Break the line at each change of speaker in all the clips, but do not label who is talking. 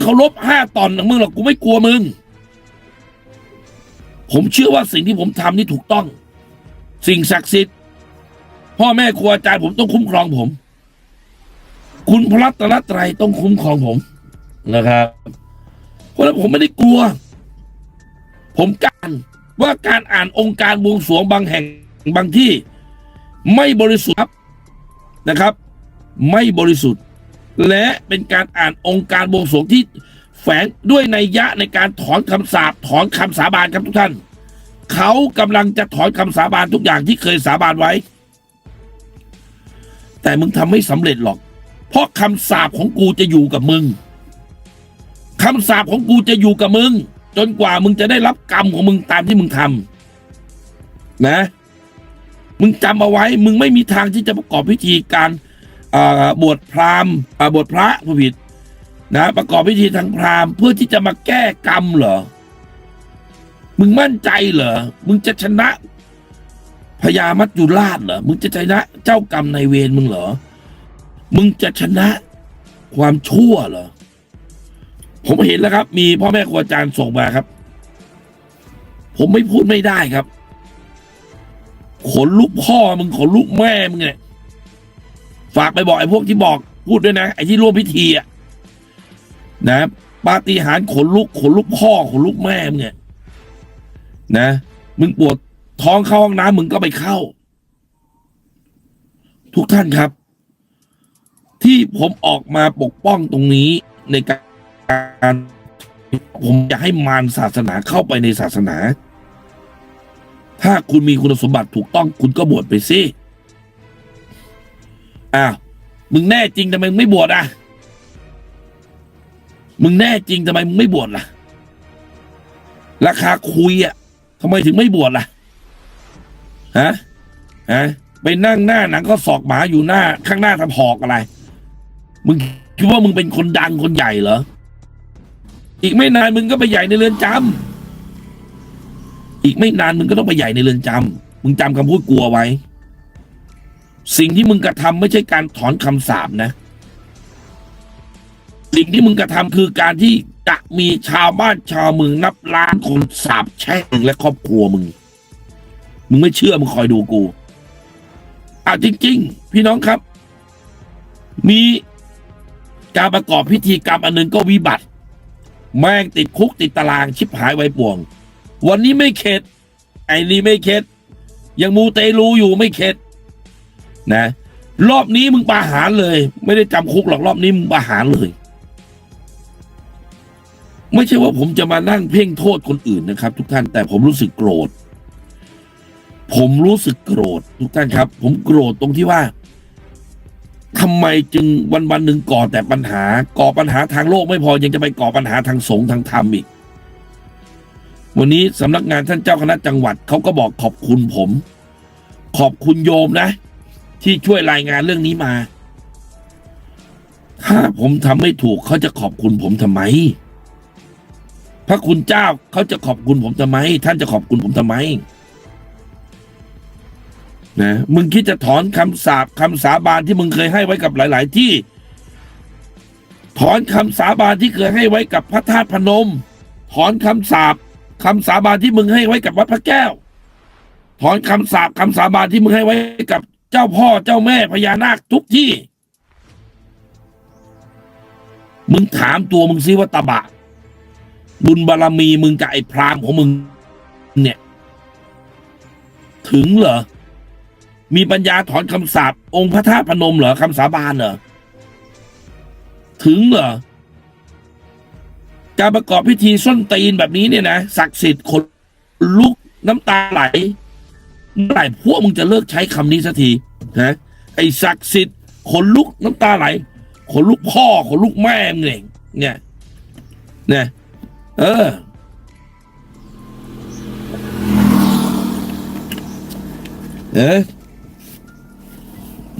เคารพห้าตอนของมึงหรอกกูไม่กลัวมึง ผมเชื่อว่าสิ่งที่ผมทำนี่ถูกต้อง สิ่งศักดิ์สิทธิ์ พ่อแม่ครูอาจารย์ผมต้องคุ้มครองผม คุณพระรัตนตรัยต้องคุ้มครองผมนะครับ เพราะฉะนั้นผมไม่ได้กลัว ผมการว่าการอ่านองค์การบวงสรวงบางแห่งบางที่ ไม่บริสุทธิ์นะครับ ไม่บริสุทธิ์ และเป็นการอ่านองค์การบวงสรวงที่แฝงด้วยในยยะในการถอนคำสาปถอนคำสาบานครับทุกท่าน เขากำลังจะถอนคำสาบานทุกอย่างที่เคยสาบานไว้ แต่มึงทำไม่สำเร็จหรอก เพราะคำสาปของกูจะอยู่กับมึงคำสาปของกูจะอยู่กับมึง จนกว่ามึงจะได้รับกรรมของมึงตามที่มึงทำนะ มึงจำเอาไว้ มึงไม่มีทางที่จะประกอบพิธีการ บวชพราหมณ์บวชพระผู้ผิดนะประกอบพิธีทางพราหมณ์เพื่อที่จะมาแก้กรรมเหรอ มึงมั่นใจเหรอ มึงจะชนะพญามัจจุราชเหรอ มึงจะชนะเจ้ากรรมในเวรมึงเหรอ มึงจะชนะความชั่วเหรอ ผมเห็นแล้วครับ มีพ่อแม่ครูอาจารย์ส่งมาครับ ผมไม่พูดไม่ได้ครับ ขนลุกพ่อมึงขนลุกแม่มึงเนี่ย ฝากไปบอกไอ้พวกที่บอกพูดด้วยนะ ไอ้ที่ร่วมพิธีอะนะปาฏิหาริย์ขนลุกขนลุกพ่อขนลุกแม่มึงเนี่ยนะ มึงปวดท้องเข้าห้องน้ำมึงก็ไปเข้า ทุกท่านครับ ที่ผมออกมาปกป้องตรงนี้ในการผมจะให้มารศาสนาเข้าไปในศาสนา ถ้าคุณมีคุณสมบัติถูกต้องคุณก็บวชไปสิ อ้าวมึงแน่จริงทำไมมึงไม่บวชอะ มึงแน่จริงทำไมมึงไม่บวชล่ะ ราคาคุยอะทำไมถึงไม่บวชล่ะฮะฮะไปนั่งหน้าหนังก็สอกหมาอยู่หน้า ข้างหน้าทำหอกอะไร มึงคิดว่ามึงเป็นคนดังคนใหญ่เหรออีกไม่นานมึงก็ไปใหญ่ในเรือนจำอีกไม่นานมึงก็ต้องไปใหญ่ในเรือนจำมึงจำคำพูดกลัวไว้ สิ่งที่มึงกระทำไม่ใช่การถอนคำสาปนะ สิ่งที่มึงกระทำคือการที่จะมีชาวบ้านชาวเมืองนับล้านคนสาบแช่งมึงและครอบครัวมึง มึงไม่เชื่อมึงคอยดูกูอะจริง ๆ พี่น้องครับ มีการประกอบพิธีกรรมอันหนึงก็วิบัติ แม่งติดคุกติดตารางชิบหายไว้ป่วง วันนี้ไม่เข็ด ไอ้นี่ไม่เข็ด ยังมูเตลูอยู่ไม่เข็ด นะ รอบนี้มึงประหารเลย ไม่ได้จำคุกหรอกรอบนี้มึงประหารเลย ไม่ใช่ว่าผมจะมานั่งเพ่งโทษคนอื่นนะครับ ทุกท่านแต่ผมรู้สึกโกรธ ผมรู้สึกโกรธ ทุกท่านครับ ผมโกรธตรงที่ว่าทำไมจึงวันวันหนึ่งก่อแต่ปัญหา ก่อปัญหาทางโลกไม่พอยังจะไปก่อปัญหาทางสงฆ์ทางธรรมอีก วันนี้สำนักงานท่านเจ้าคณะจังหวัดเขาก็บอกขอบคุณผม ขอบคุณโยมนะ ที่ช่วยรายงานเรื่องนี้มา ถ้าผมทำไม่ถูกเขาจะขอบคุณผมทำไม พระคุณเจ้าเขาจะขอบคุณผมทำไม ท่านจะขอบคุณผมทำไมนะมึงคิดจะถอนคำสาปคำสาบานที่มึงเคยให้ไว้กับหลาย ๆ ที่ ถอนคำสาบานที่เคยให้ไว้กับพระธาตุพนม ถอนคำสาปคำสาบานที่มึงให้ไว้กับวัดพระแก้ว ถอนคำสาปคำสาบานที่มึงให้ไว้กับ เจ้าพ่อเจ้าแม่พญานาคทุกที่ มึงถามตัวมึงซิว่าตาบะ บุญบารรมีมึงกับไอ้พรามของมึง เนี่ย ถึงเหรอ มีปัญญาถอนคำสาปองค์พระธาตุพนมเหรอคำสาบานเหรอ ถึงเหรอ การประกอบพิธีส้นตีนแบบนี้เนี่ยนะศักดิ์สิทธิ์ขนลุกน้ำตาไหล เมื่อไหร่พวกมึงจะเลิกใช้คำนี้สักทีนะไอ้ศักดิ์สิทธิ์ขนลุกน้ำตาไหลขนลุกพ่อขนลุกแม่มึงเองเนี่ยเนี่ยเออ เอ๊ะ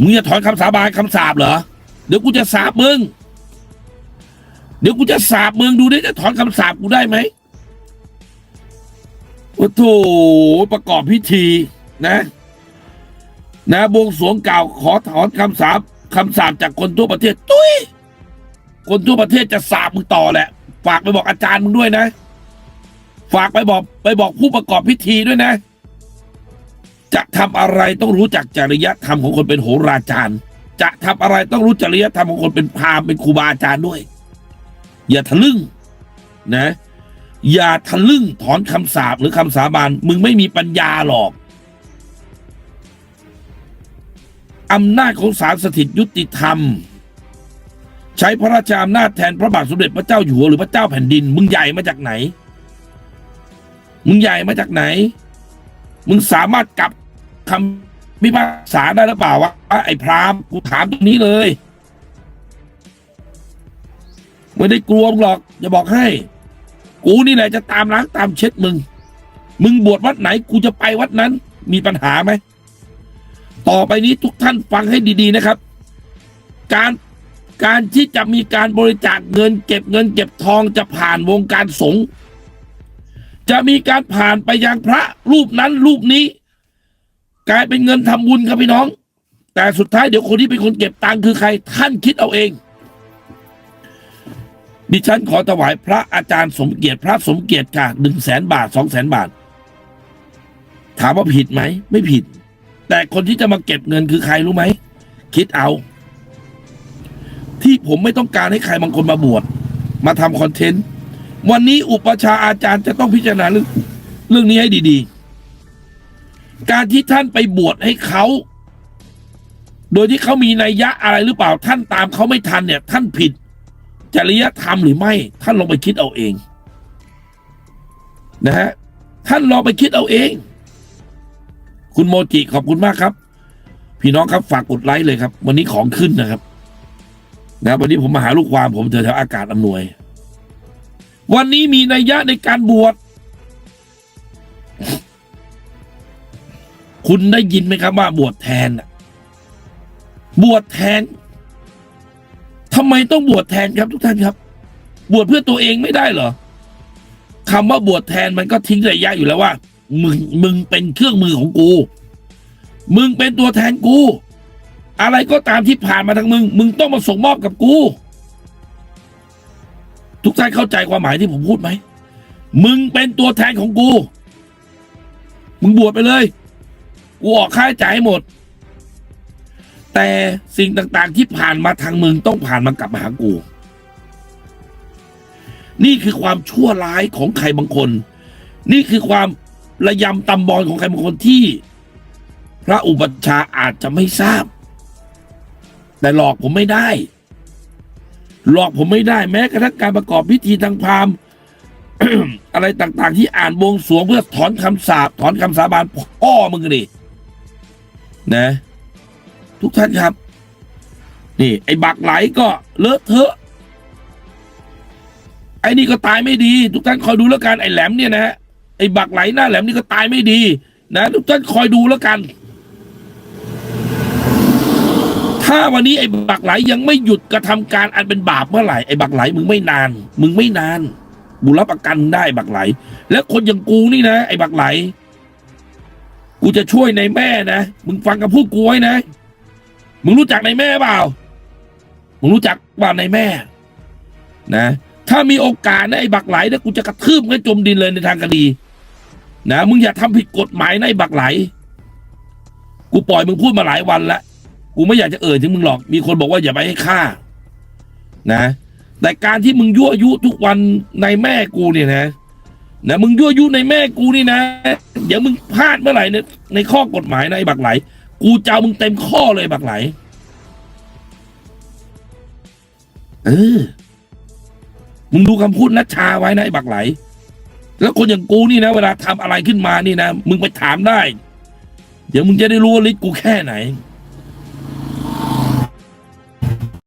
มึงจะถอนคำสาบานคำสาบเหรอ เดี๋ยวกูจะสาบมึง เดี๋ยวกูจะสาบมึงดูดิจะถอนคำสาบกูได้ไหมโอ้โถประกอบพิธี นะ นะบวงสวงกล่าวขอถอนคำสาบคำสาบจากคนทั่วประเทศ ตุ้ย คนทั่วประเทศจะสาบมึงต่อแหละ ฝากไปบอกอาจารย์มึงด้วยนะ ฝากไปบอกไปบอกผู้ประกอบพิธีด้วยนะ จะทำอะไรต้องรู้จักจริยธรรมของคนเป็นโหราจารย์ จะทำอะไรต้องรู้จริยธรรมของคนเป็นพราหมณ์เป็นครูบาอาจารย์ด้วย อย่าทะลึ่งนะอย่าทะลึ่งถอนคำสาปหรือคำสาบาน มึงไม่มีปัญญาหรอก อำนาจของศาลสถิตยุติธรรม ใช้พระราชอำนาจแทนพระบาทสมเด็จพระเจ้าอยู่หัวหรือพระเจ้าแผ่นดิน มึงใหญ่มาจากไหน มึงใหญ่มาจากไหน มึงสามารถกลับคำพิพากษาได้หรือเปล่าวะไอ้พรามกูถามตรงนี้เลยไม่ได้กลัวมึงหรอกจะบอกให้ กูนี่แหละจะตามล้างตามเช็ดมึง มึงบวชวัดไหนกูจะไปวัดนั้น มีปัญหาไหม ต่อไปนี้ทุกท่านฟังให้ดีๆนะครับ การการที่จะมีการบริจาคเงินเก็บเงินเก็บทองจะผ่านวงการสงฆ์จะมีการผ่านไปยังพระรูปนั้นรูปนี้ กลายเป็นเงินทำบุญครับพี่น้อง แต่สุดท้ายเดี๋ยวคนที่เป็นคนเก็บตังค์คือใคร ท่านคิดเอาเอง ดิฉันขอถวายพระอาจารย์สมเกียรติพระสมเกียรติค่ะหนึ่งแสนบาทสองแสนบาท ถามว่าผิดไหม ไม่ผิด แต่คนที่จะมาเก็บเงินคือใครรู้ไหม คิดเอา ที่ผมไม่ต้องการให้ใครบางคนมาบวชมาทำคอนเทนต์ วันนี้อุปชาอาจารย์จะต้องพิจารณาเรื่องเรื่องนี้ให้ดี ๆ การที่ท่านไปบวชให้เขา โดยที่เขามีนัยยะอะไรหรือเปล่า ท่านตามเขาไม่ทันเนี่ย ท่านผิด จริยธรรมหรือไม่ ท่านลองไปคิดเอาเอง นะฮะท่านลองไปคิดเอาเอง คุณโมจิขอบคุณมากครับ พี่น้องครับฝากกดไลค์เลยครับ วันนี้ของขึ้นนะครับนะวันนี้ผมมาหาลูกความผมเจอแถวอากาศอำนวย วันนี้มีนัยยะในการบวชคุณได้ยินไหมครับว่าบวชแทนบวชแทนทำไมต้องบวชแทนครับทุกท่านครับ บวชเพื่อตัวเองไม่ได้เหรอคำว่าบวชแทนมันก็ทิ้งระยะอยู่แล้วว่า มึงมึงเป็นเครื่องมือของกู มึงเป็นตัวแทนกู อะไรก็ตามที่ผ่านมาทางมึง มึงต้องมาส่งมอบกับกู ทุกท่านเข้าใจความหมายที่ผมพูดไหม มึงเป็นตัวแทนของกู มึงบวชไปเลย กูออกค่าใช้จ่ายให้หมด แต่สิ่งต่าง ๆ ที่ผ่านมาทางมึงต้องผ่านมากลับมาหากู นี่คือความชั่วร้ายของใครบางคน นี่คือความ ระยำตำบอลของใครบางคนที่ พระอุปัชฌาย์อาจจะไม่ทราบ แต่หลอกผมไม่ได้ หลอกผมไม่ได้แม้กระทั่งการประกอบพิธีทางพราหมณ์อะไรต่างๆ ที่อ่านบวงสรวงเพื่อถอนคำสาปถอนคำสาบานพ่อมึงดินะ ทุกท่านครับ นี่ ไอ้บักไหลก็เลอะเทอะไอ้นี่ก็ตายไม่ดี ทุกท่านคอยดูแล้วกันไอ้แหลมเนี่ยนะฮะ ไอ้บักไหลหน้าแหลมนี่ก็ตายไม่ดี นะทุกท่านคอยดูแล้วกัน ถ้าวันนี้ไอ้บักไหลยังไม่หยุดกระทำการอันเป็นบาปเมื่อไหร่ไอ้บักไหลมึงไม่นาน มึงไม่นานกูรับประกันได้บักไหล และคนอย่างกูนี่นะไอ้บักไหล กูจะช่วยในแม่นะมึงฟังกับพูดกูไว้นะ มึงรู้จักในแม่เปล่ามึงรู้จักว่าในแม่ นะ ถ้ามีโอกาสนะไอ้บักไหลนะกูจะกระทืบให้จมดินเลยในทางคดีนะมึงอย่าทำผิดกฎหมายในบักไหล กูปล่อยมึงพูดมาหลายวันแล้วกูไม่อยากจะเอ่ยถึงมึงหรอก มีคนบอกว่าอย่าไปให้ฆ่า นะ แต่การที่มึงยั่วยุทุกวันในแม่กูเนี่ยนะนะมึงยั่วยุในแม่กูนี่นะเดี๋ยวมึงพลาดเมื่อไหร่ในในข้อกฎหมายในไอ้บักไหล กูจะเอามึงเต็มข้อเลยบักไหล เออ มึงดูคำพูดนัชชาไว้นะไอ้บักไหล แล้วคนอย่างกูนี่นะ เวลาทำอะไรขึ้นมานี่นะ มึงไปถามได้ เดี๋ยวมึงจะได้รู้ว่าฤทธิ์กูแค่ไหน